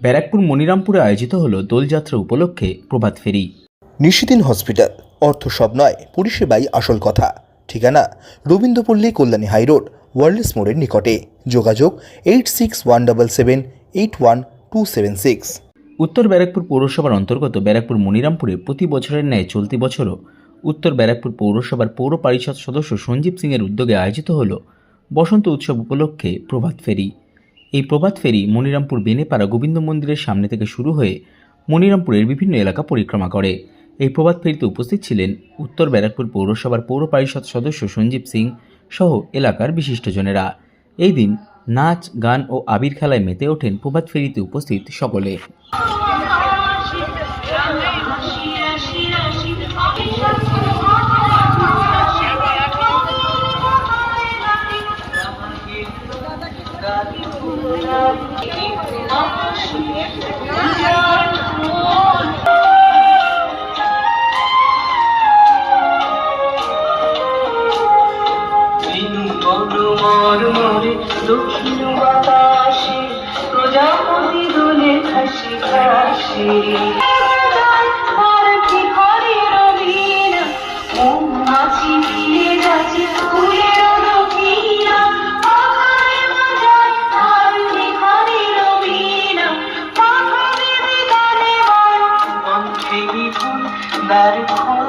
ব্যারাকপুর মনিরামপুরে আয়োজিত হল দোলযাত্রা উপলক্ষে প্রভাত ফেরি। নিশিদিন হসপিটাল। অর্থ সব নয় পরিষেবাই আসল কথা। ঠিকানা রবীন্দ্রপল্লী কল্যাণী হাইরোড ওয়ার্ল্ডস মোড়ের নিকটে। যোগাযোগ eight six one double seven eight one two seven six. উত্তর ব্যারাকপুর পৌরসভার অন্তর্গত ব্যারাকপুর মনিরামপুরে প্রতি বছরের ন্যায় চলতি বছরও উত্তর ব্যারাকপুর পৌরসভার পৌর পরিষদ সদস্য সঞ্জীব সিংয়ের উদ্যোগে আয়োজিত হল বসন্ত উৎসব উপলক্ষে প্রভাত ফেরি। এই প্রবাদ ফেরি মনিরামপুর বেনেপাড়া গোবিন্দ মন্দিরের সামনে থেকে শুরু হয়ে মনিরামপুরের বিভিন্ন এলাকা পরিক্রমা করে। এই প্রবাদ ফেরিতে উপস্থিত ছিলেন উত্তর ব্যারাকপুর পৌরসভার পৌর পরিষদ সদস্য সঞ্জীব সিং সহ এলাকার বিশিষ্টজনেরা। এই দিন নাচ, গান ও আবির খেলায় মেতে ওঠেন প্রবাদ ফেরিতে উপস্থিত সকলে। দক্ষিণ বাতাসে প্রজাপতি দোলে খাসি খাসি মৌমাছি ফিরে যাচ্ছে that it holds.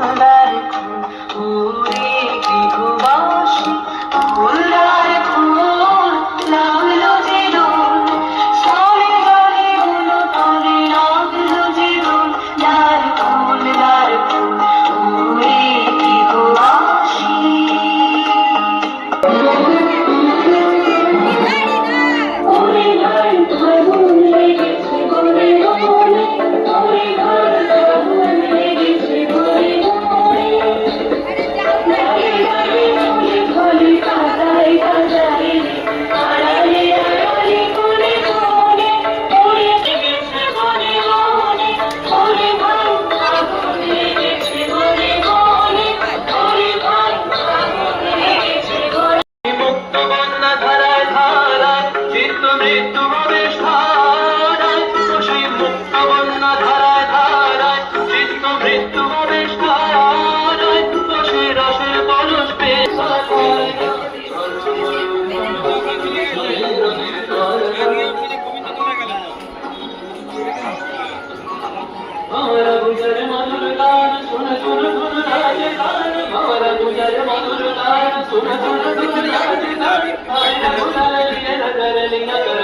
सुन सुन राज तान भवर तुझर मधुर तान सुन सुन सुन राज तान भवर तुझर लिय नज़र लिय कर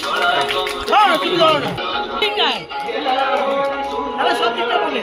छोड़ा तो छोड़ तुम लोग ठीक है अरे सब ठीक है बोले